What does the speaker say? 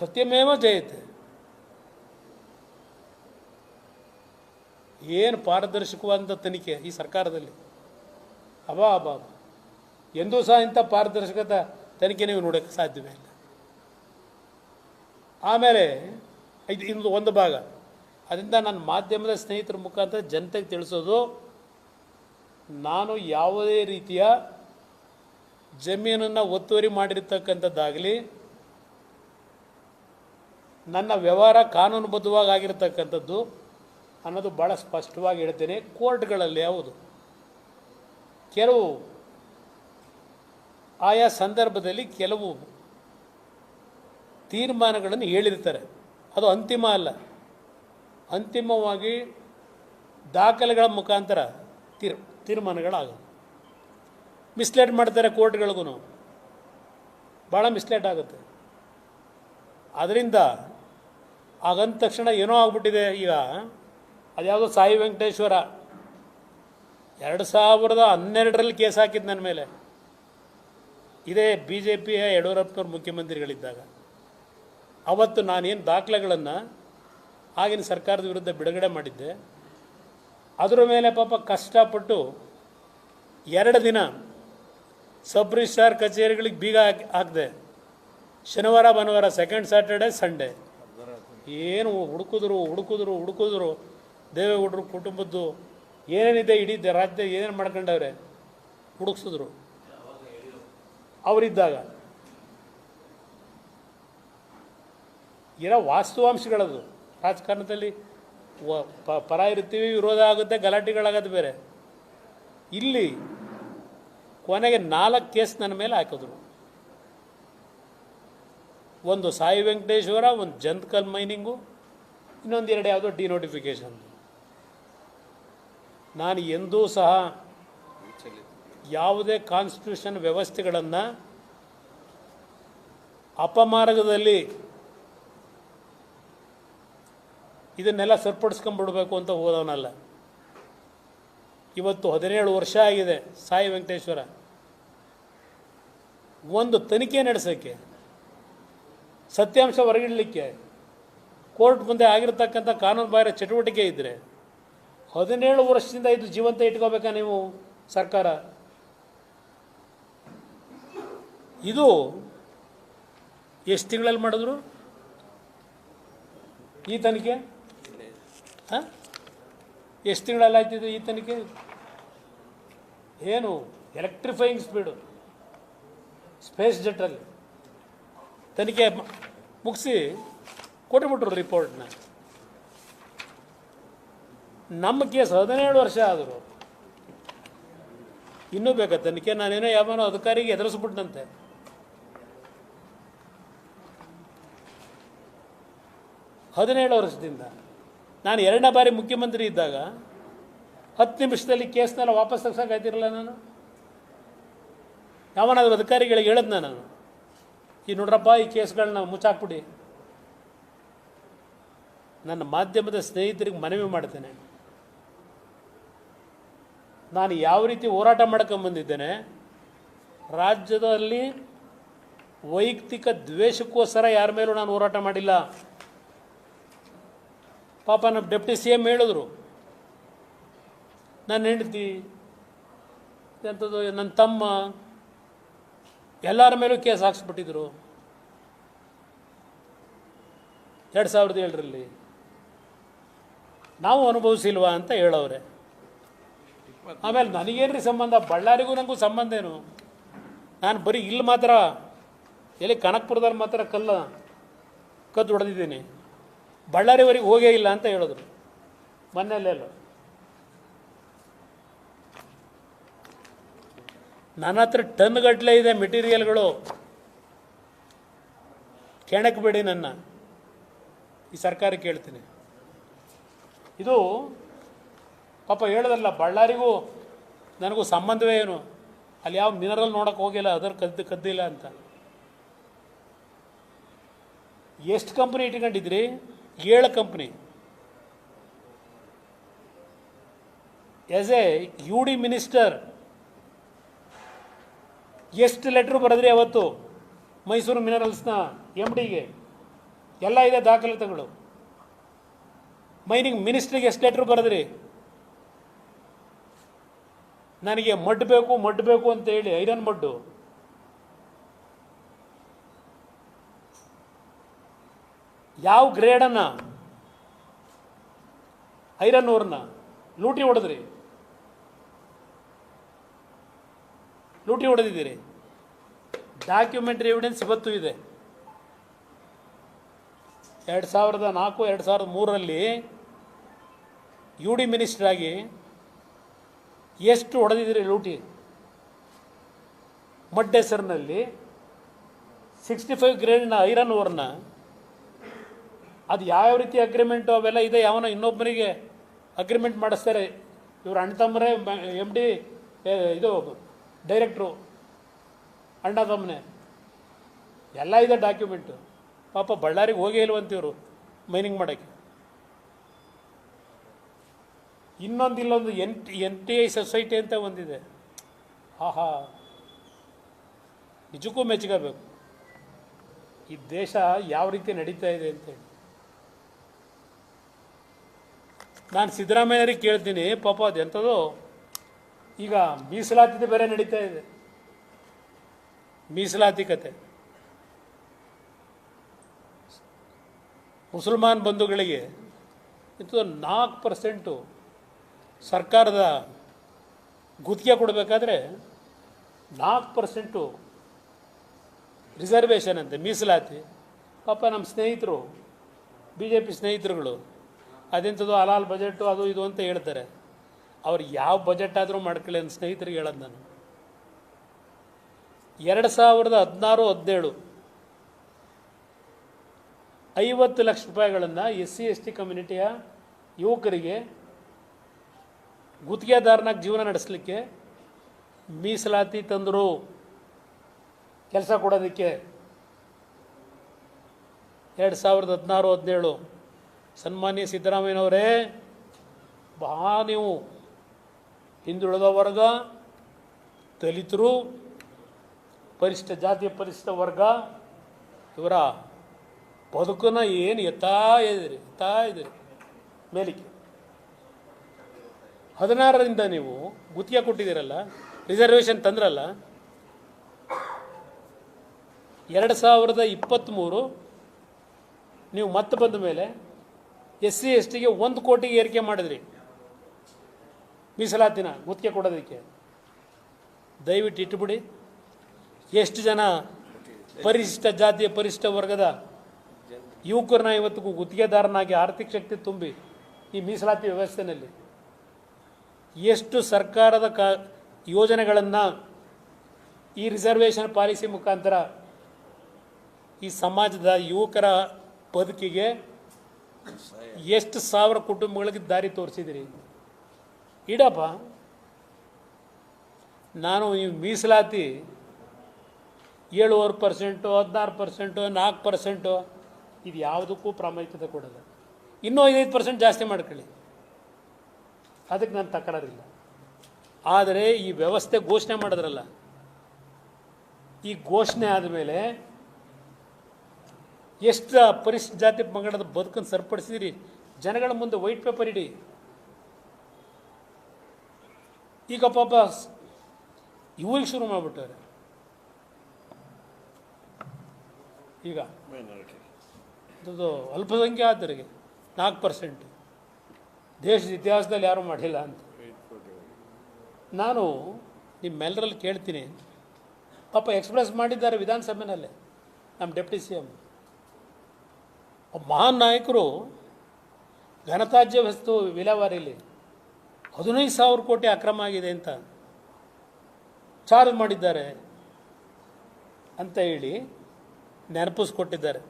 ಸತ್ಯಮೇವ ಜಯತೆ. ಏನು ಪಾರದರ್ಶಕವಾದಂಥ ತನಿಖೆ ಈ ಸರ್ಕಾರದಲ್ಲಿ? ಅಬಾ ಅಬಾ. ಎಂದೂ ಸಹ ಇಂಥ ಪಾರದರ್ಶಕತ ತನಿಖೆ ನೀವು ನೋಡೋಕ್ಕೆ ಸಾಧ್ಯವೇ ಇಲ್ಲ. ಆಮೇಲೆ ಇದು ಇಂದು ಒಂದು ಭಾಗ. ಅದರಿಂದ ನನ್ನ ಮಾಧ್ಯಮದ ಸ್ನೇಹಿತರ ಮುಖಾಂತರ ಜನತೆಗೆ ತಿಳಿಸೋದು, ನಾನು ಯಾವುದೇ ರೀತಿಯ ಜಮೀನನ್ನು ಒತ್ತುವರಿ ಮಾಡಿರ್ತಕ್ಕಂಥದ್ದಾಗಲಿ ನನ್ನ ವ್ಯವಹಾರ ಕಾನೂನುಬದ್ಧವಾಗಿ ಆಗಿರತಕ್ಕಂಥದ್ದು ಅನ್ನೋದು ಭಾಳ ಸ್ಪಷ್ಟವಾಗಿ ಹೇಳ್ತೇನೆ ಕೋರ್ಟ್ಗಳಲ್ಲಿ ಯಾವುದು ಕೆಲವು ಆಯಾ ಸಂದರ್ಭದಲ್ಲಿ ಕೆಲವು ತೀರ್ಮಾನಗಳನ್ನು ಹೇಳಿರ್ತಾರೆ. ಅದು ಅಂತಿಮ ಅಲ್ಲ. ಅಂತಿಮವಾಗಿ ದಾಖಲೆಗಳ ಮುಖಾಂತರ ತೀರ್, ತೀರ್ಮಾನಗಳಾಗೋದು. ಮಿಸ್ಲೇಟ್ ಮಾಡ್ತಾರೆ ಕೋರ್ಟ್ಗಳಿಗೂ ಭಾಳ ಮಿಸ್ಲೇಟ್ ಆಗುತ್ತೆ. ಅದರಿಂದ ಆಗಂದ ತಕ್ಷಣ ಏನೋ ಆಗ್ಬಿಟ್ಟಿದೆ ಈಗ. ಅದ್ಯಾವುದೋ ಸಾಯಿ ವೆಂಕಟೇಶ್ವರ. ಎರಡು ಸಾವಿರದ ಹನ್ನೆರಡರಲ್ಲಿ ಕೇಸ್ ಹಾಕಿದ್ದು ನನ್ನ ಮೇಲೆ. ಇದೇ ಬಿ ಜೆ ಪಿಯ ಯಡಿಯೂರಪ್ಪನವ್ರ ಮುಖ್ಯಮಂತ್ರಿಗಳಿದ್ದಾಗ. ಅವತ್ತು ನಾನೇನು ದಾಖಲೆಗಳನ್ನು ಆಗಿನ ಸರ್ಕಾರದ ವಿರುದ್ಧ ಬಿಡುಗಡೆ ಮಾಡಿದ್ದೆ. ಅದರ ಮೇಲೆ ಪಾಪ ಕಷ್ಟಪಟ್ಟು ಎರಡು ದಿನ ಸಬ್ ರಿಜಿಸ್ಟ್ರಾರ್ ಕಚೇರಿಗಳಿಗೆ ಬೀಗ ಹಾಕಿ, ಹಾಕಿದೆ. ಶನಿವಾರ, ಭಾನುವಾರ ಸೆಕೆಂಡ್ ಸ್ಯಾಟರ್ಡೆ ಸಂಡೇ ಏನು ಹುಡುಕಿದ್ರು ಹುಡುಕಿದ್ರು ಹುಡುಕಿದ್ರು. ದೇವೇಗೌಡರು ಕುಟುಂಬದ್ದು ಏನೇನಿದೆ ಇಡೀ ರಾಜ್ಯದ ಏನೇನು ಮಾಡ್ಕೊಂಡವ್ರೆ? ಹುಡುಕ್ಸಿದ್ರು. ಅವರಿದ್ದಾಗ. ಇರೋ ವಾಸ್ತವಾಂಶಗಳದು. ರಾಜಕಾರಣದಲ್ಲಿ ಪರ ಇರ್ತೀವಿ ವಿರೋಧ ಆಗುತ್ತೆ ಗಲಾಟೆಗಳಾಗೋದು ಬೇರೆ. ಇಲ್ಲಿ ಕೊನೆಗೆ ನಾಲ್ಕು ಕೇಸ್ ನನ್ನ ಮೇಲೆ ಹಾಕಿದ್ರು. ಒಂದು ಸಾಯಿ ವೆಂಕಟೇಶ್ವರ, ಒಂದು ಜಂತ್ಕಲ್ ಮೈನಿಂಗು, ಇನ್ನೊಂದು ಎರಡು ಯಾವುದೋ ಡಿನೋಟಿಫಿಕೇಷನ್. ನಾನು ಎಂದೂ ಸಹ ಯಾವುದೇ ಕಾನ್ಸ್ಟಿಟ್ಯೂಷನ್ ವ್ಯವಸ್ಥೆಗಳನ್ನು ಅಪಮಾರ್ಗದಲ್ಲಿ ಇದನ್ನೆಲ್ಲ ಸರಿಪಡಿಸ್ಕೊಂಡ್ಬಿಡ್ಬೇಕು ಅಂತ ಹೋದವನಲ್ಲ. ಇವತ್ತು ಹದಿನೇಳು ವರ್ಷ ಆಗಿದೆ ಸಾಯಿ ವೆಂಕಟೇಶ್ವರ. ಒಂದು ತನಿಖೆ ನಡೆಸೋಕ್ಕೆ. ಸತ್ಯಾಂಶ ಹೊರಗಿಡಲಿಕ್ಕೆ ಕೋರ್ಟ್ ಮುಂದೆ ಆಗಿರತಕ್ಕಂಥ ಕಾನೂನು ಬಾಹಿರ ಚಟುವಟಿಕೆ ಇದ್ದರೆ ಹದಿನೇಳು ವರ್ಷದಿಂದ ಇದು ಜೀವಂತ ಇಟ್ಕೋಬೇಕಾ ನೀವು ಸರ್ಕಾರ? ಇದು ಎಷ್ಟು ತಿಂಗಳಲ್ಲಿ ಮಾಡಿದ್ರು? ಈ ತನಿಖೆ? ಹಾಂ? ಎಷ್ಟು ತಿಂಗಳಲ್ಲಿ ಆಯ್ತಿದ್ದು ಈ ತನಿಖೆ? ಏನು ಎಲೆಕ್ಟ್ರಿಫೈಯಿಂಗ್ ಸ್ಪೀಡು ಸ್ಪೇಸ್ ಜೆಟ್ಟಲ್ಲಿ ತನಿಖೆ ಮುಗಿಸಿ ಕೊಟ್ಟುಬಿಟ್ರು ರಿಪೋರ್ಟ್ನ ನಮ್ಮ ಕೇಸ್ ಹದಿನೇಳು ವರ್ಷ ಆದರು ಇನ್ನೂ ಬೇಕಾ ತನಿಖೆ? ನಾನೇನೋ ಯಾವನೋ ಅಧಿಕಾರಿಗೆ ಎದುರಿಸ್ಬಿಟ್ನಂತೆ. ಹದಿನೇಳು ವರ್ಷದಿಂದ ನಾನು ಎರಡನೇ ಬಾರಿ ಮುಖ್ಯಮಂತ್ರಿ ಇದ್ದಾಗ ಹತ್ತು ನಿಮಿಷದಲ್ಲಿ ಕೇಸ್ನೆಲ್ಲ ವಾಪಸ್ ತೆಗ್ಸೋಕ್ಕಾಯ್ತಿರಲ್ಲ ನಾನು? ಯಾವನಾದ್ರೂ ಅಧಿಕಾರಿಗಳಿಗೆ ಹೇಳದ್ನ ನಾನು? ಈ ನೋಡ್ರಪ್ಪ, ಈ ಕೇಸ್ಗಳನ್ನ ಮುಚ್ಚಾಕ್ಬಿಡಿ. ನನ್ನ ಮಾಧ್ಯಮದ ಸ್ನೇಹಿತರಿಗೆ ಮನವಿ ಮಾಡ್ತೇನೆ. ನಾನು ಯಾವ ರೀತಿ ಹೋರಾಟ ಮಾಡ್ಕೊಂಬಂದಿದ್ದೇನೆ ರಾಜ್ಯದಲ್ಲಿ ವೈಯಕ್ತಿಕ ದ್ವೇಷಕ್ಕೋಸ್ಕರ ಯಾರ ಮೇಲೂ ನಾನು ಹೋರಾಟ ಮಾಡಿಲ್ಲ. ಪಾಪ ನಮ್ಮ ಡೆಪ್ಟಿ ಸಿ ಎಂ ಹೇಳಿದ್ರು, ನನ್ನ ಹೆಂಡತಿ ಎಂಥದ್ದು ನನ್ನ ತಮ್ಮ ಎಲ್ಲರ ಮೇಲೂ ಕೇಸ್ ಹಾಕ್ಸ್ಬಿಟ್ಟಿದ್ರು. ಎರಡು ಸಾವಿರದ ಏಳರಲ್ಲಿ. ನಾವು ಅನುಭವಿಸಿಲ್ವಾ ಅಂತ ಹೇಳೋರೆ ಆಮೇಲೆ ನನಗೇನ್ರಿ ಸಂಬಂಧ? ಬಳ್ಳಾರಿಗೂ ನನಗೂ ಸಂಬಂಧ ಏನು? ನಾನು ಬರೀ ಇಲ್ಲಿ ಮಾತ್ರ, ಎಲ್ಲಿ ಕನಕ್ಪುರದಲ್ಲಿ ಮಾತ್ರ ಕಲ್ಲ ಕದ್ದು ಹೊಡೆದಿದ್ದೀನಿ. ಬಳ್ಳಾರಿವರೆಗೆ ಹೋಗೇ ಇಲ್ಲ ಅಂತ ಹೇಳಿದ್ರು. ಮೊನ್ನೆಲ್ಲೆಲ್ಲೋ ನನ್ನ ಹತ್ರ ಟನ್ ಗಟ್ಟಲೆ ಇದೆ ಮೆಟೀರಿಯಲ್ಗಳು. ಕೆಣಕಬೇಡಿ ನನ್ನ. ಈ ಸರ್ಕಾರ ಕೇಳ್ತೀನಿ. ಇದು ಪಾಪ ಹೇಳೋದಲ್ಲ, ಬಳ್ಳಾರಿಗೂ ನನಗೂ ಸಂಬಂಧವೇ ಏನು? ಅಲ್ಲಿ ಯಾವ ಮಿನರಲ್ ನೋಡೋಕೆ ಹೋಗಿಲ್ಲ, ಅದರ ಕದ್ದು ಕದ್ದಿಲ್ಲ ಅಂತ. ಎಷ್ಟು ಕಂಪ್ನಿ ಇಟ್ಕೊಂಡಿದ್ರಿ? ಏಳು company. As a U D minister ಎಷ್ಟು ಲೆಟ್ರ್ ಬರೆದ್ರಿ ಅವತ್ತು? ಮೈಸೂರು ಮಿನರಲ್ಸ್ನ ಎಂ ಡಿಗೆ ಎಲ್ಲ ಇದೆ ದಾಖಲಾತಿಗಳು ಮೈನಿಂಗ್ ಮಿನಿಸ್ಟ್ರಿಗೆ ಎಷ್ಟು ಲೆಟ್ರ್ ಬರೆದ್ರಿ? ನನಗೆ ಮಡ್ ಬೇಕು ಮಡ್ ಬೇಕು ಅಂತ ಹೇಳಿ ಐರನ್ ಮಡ್ಡು. ಯಾವ ಗ್ರೇಡನ್ನು? ಐರನ್ ಓರ್ನ ಲೂಟಿ ಹೊಡೆದ್ರಿ. ಲೂಟಿ ಹೊಡೆದಿದ್ದೀರಿ. ಡಾಕ್ಯುಮೆಂಟ್ರಿ ಎವಿಡೆನ್ಸ್ ಇವತ್ತು ಇದೆ. ಎರಡು ಸಾವಿರದ ನಾಲ್ಕು, ಎರಡು ಸಾವಿರದ ಮೂರರಲ್ಲಿ ಯು ಡಿ ಮಿನಿಸ್ಟರ್ ಆಗಿ ಎಷ್ಟು ಹೊಡೆದಿದ್ದೀರಿ ಲೂಟಿ? ಮಡ್ಡೆಸರ್ನಲ್ಲಿ ಸಿಕ್ಸ್ಟಿ ಫೈವ್ ಗ್ರೇಡ್ನ ಐರನ್ ಓರ್ನ ಅದು ಯಾವ ರೀತಿ ಅಗ್ರಿಮೆಂಟು ಅವೆಲ್ಲ ಇದೆ, ಯಾವನ ಇನ್ನೊಬ್ಬರಿಗೆ ಅಗ್ರಿಮೆಂಟ್ ಮಾಡಿಸ್ತಾರೆ. ಇವರು ಅಣ್ಣ ತಮ್ಮರೇ ಎಂ ಡಿ ಇದು ಡೈರೆಕ್ಟ್ರು, ಅಣ್ಣ ತಮ್ಮನೆ, ಎಲ್ಲ ಇದೆ ಡಾಕ್ಯುಮೆಂಟು. ಪಾಪ ಬಳ್ಳಾರಿಗೆ ಹೋಗೇ ಇಲ್ವಂತ ಇವರು ಮೈನಿಂಗ್ ಮಾಡೋಕ್ಕೆ. ಇನ್ನೊಂದು ಇಲ್ಲೊಂದು N T N T I society ಅಂತ ಒಂದಿದೆ. ಆಹಾ. ನಿಜಕ್ಕೂ ಮೆಚ್ಚುಗಬೇಕು. ಈ ದೇಶ ಯಾವ ರೀತಿ ನಡೀತಾ ಇದೆ ಅಂತೇಳಿ ನಾನು ಸಿದ್ದರಾಮಯ್ಯರಿಗೆ ಕೇಳ್ತೀನಿ, ಪಾಪ ಅದು ಎಂಥದ್ದು ಈಗ ಮೀಸಲಾತಿದೆ ಬೇರೆ ನಡೀತಾ ಇದೆ. ಮೀಸಲಾತಿ ಕತೆ ಮುಸಲ್ಮಾನ್ ಬಂಧುಗಳಿಗೆ ಇದು ನಾಲ್ಕು ಪರ್ಸೆಂಟು ಸರ್ಕಾರದ ಗುತ್ತಿಗೆ ಕೊಡಬೇಕಾದ್ರೆ ನಾಲ್ಕು ಪರ್ಸೆಂಟು ರಿಸರ್ವೇಷನ್ ಅಂತೆ, ಮೀಸಲಾತಿ. ಪಾಪ ನಮ್ಮ ಸ್ನೇಹಿತರು ಬಿ ಜೆ ಪಿ ಸ್ನೇಹಿತರುಗಳು, ಅದೆಂಥದ್ದು, ಅಲಾಲ್ ಬಜೆಟು, ಅದು ಇದು ಅಂತ ಹೇಳ್ತಾರೆ. ಅವ್ರು ಯಾವ ಬಜೆಟ್ ಆದರೂ ಮಾಡ್ಕೊಳ್ಳಿ ಅಂತ ಸ್ನೇಹಿತರಿಗೆ ಹೇಳೋದು ನಾನು. ಎರಡು ಸಾವಿರದ ಹದಿನಾರು, ಹದಿನೇಳು ಐವತ್ತು ಲಕ್ಷ ರೂಪಾಯಿಗಳನ್ನು ಎಸ್ ಸಿ ಎಸ್ ಟಿ ಕಮ್ಯುನಿಟಿಯ ಯುವಕರಿಗೆ ಗುತ್ತಿಗೆದಾರನಾಗಿ ಜೀವನ ನಡೆಸಲಿಕ್ಕೆ ಮೀಸಲಾತಿ ತಂದರು. ಕೆಲಸ ಕೊಡೋದಕ್ಕೆ ಎರಡು ಸಾವಿರದ ಹದಿನಾರು, ಹದಿನೇಳು ಸನ್ಮಾನ್ಯ ಸಿದ್ದರಾಮಯ್ಯನವರೇ ಬಹಳ ನೀವು. ಹಿಂದುಳಿದ ವರ್ಗ ದಲಿತರು ಪರಿಶಿಷ್ಟ ಜಾತಿ ಪರಿಶಿಷ್ಟ ವರ್ಗ, ಇವರ ಬದುಕನ್ನ ಏನು ಎತ್ತಾ ಇದ್ದೀರಿ ಎತ್ತಾ ಇದ್ದೀರಿ ಮೇಲಿಕ್ಕೆ. ಹದಿನಾರರಿಂದ ನೀವು ಗುತ್ತಿಗೆ ಕೊಟ್ಟಿದ್ದೀರಲ್ಲ ರಿಸರ್ವೇಷನ್ ತಂದ್ರಲ್ಲ, ಎರಡು ಸಾವಿರದ ಇಪ್ಪತ್ತ್ಮೂರು ನೀವು ಮತ್ತೆ ಬಂದ ಮೇಲೆ ಎಸ್ ಸಿ ಎಸ್ ಟಿಗೆ ಒಂದು ಕೋಟಿಗೆ ಏರಿಕೆ ಮಾಡಿದ್ರಿ. ಮೀಸಲಾತಿನ ಗುತ್ತಿಗೆ ಕೊಡೋದಕ್ಕೆ. ದಯವಿಟ್ಟು ಇಟ್ಟುಬಿಡಿ. ಎಷ್ಟು ಜನ ಪರಿಶಿಷ್ಟ ಜಾತಿಯ ಪರಿಶಿಷ್ಟ ವರ್ಗದ ಯುವಕರನ್ನ ಇವತ್ತಿಗೂ ಗುತ್ತಿಗೆದಾರನಾಗಿ ಆರ್ಥಿಕ ಶಕ್ತಿ ತುಂಬಿ ಈ ಮೀಸಲಾತಿ ವ್ಯವಸ್ಥೆಯಲ್ಲಿ ಎಷ್ಟು ಸರ್ಕಾರದ ಕ ಯೋಜನೆಗಳನ್ನು ಈ ರಿಸರ್ವೇಷನ್ ಪಾಲಿಸಿ ಮುಖಾಂತರ ಈ ಸಮಾಜದ ಯುವಕರ ಬದುಕಿಗೆ ಎಷ್ಟು ಸಾವಿರ ಕುಟುಂಬಗಳಿಗೆ ದಾರಿ ತೋರಿಸಿದಿರಿ. ಇಡಪ್ಪ, ನಾನು ನೀವು ಮೀಸಲಾತಿ ಏಳುವರೆ ಪರ್ಸೆಂಟು, ಹದಿನಾರು ಪರ್ಸೆಂಟು, ನಾಲ್ಕು ಪರ್ಸೆಂಟು, ಇದು ಯಾವುದಕ್ಕೂ ಪ್ರಾಮುಖ್ಯತೆ ಕೊಡಲ್ಲ. ಇನ್ನೂ ಐದೈದು ಪರ್ಸೆಂಟ್ ಜಾಸ್ತಿ ಮಾಡ್ಕೊಳ್ಳಿ. ಅದಕ್ಕೆ ನಾನು ತಕರಾರಿಲ್ಲ. ಆದರೆ ಈ ವ್ಯವಸ್ಥೆ ಘೋಷಣೆ ಮಾಡಿದ್ರಲ್ಲ, ಈ ಘೋಷಣೆ ಆದಮೇಲೆ ಎಷ್ಟು ಪರಿಶಿಷ್ಟ ಜಾತಿ ಪಂಗಡದ ಬದುಕನ್ನು ಸರಿಪಡಿಸಿದಿರಿ? ಜನಗಳ ಮುಂದೆ ವೈಟ್ ಪೇಪರ್ ಇಡಿ. ಈಗ ಪಾಪ ಇವ್ರಿಗೆ ಶುರು ಮಾಡಿಬಿಟ್ಟವ್ರೆ. ಈಗ ಅದು ಅಲ್ಪಸಂಖ್ಯಾತರಿಗೆ ನಾಲ್ಕು ಪರ್ಸೆಂಟ್ ದೇಶದ ಇತಿಹಾಸದಲ್ಲಿ ಯಾರೂ ಮಾಡಿಲ್ಲ ಅಂತ. ನಾನು ನಿಮ್ಮೆಲ್ಲರಲ್ಲಿ ಕೇಳ್ತೀನಿ. ಪಾಪ ಎಕ್ಸ್ಪ್ರೆಸ್ ಮಾಡಿದ್ದಾರೆ ವಿಧಾನಸಭೆನಲ್ಲಿ, ನಮ್ಮ ಡೆಪ್ಟಿ ಸಿ ಎಂ ಮಹಾನ್ ನಾಯಕರು ಘನತಾಜ್ಯ ವಸ್ತು ವಿಲೇವಾರಿಲಿ ಹದಿನೈದು ಸಾವಿರ ಕೋಟಿ ಅಕ್ರಮ ಆಗಿದೆ ಅಂತ ಚಾರ್ಜ್ ಮಾಡಿದ್ದಾರೆ ಅಂತ ಹೇಳಿ ನೆನಪಿಸ್ಕೊಟ್ಟಿದ್ದಾರೆ.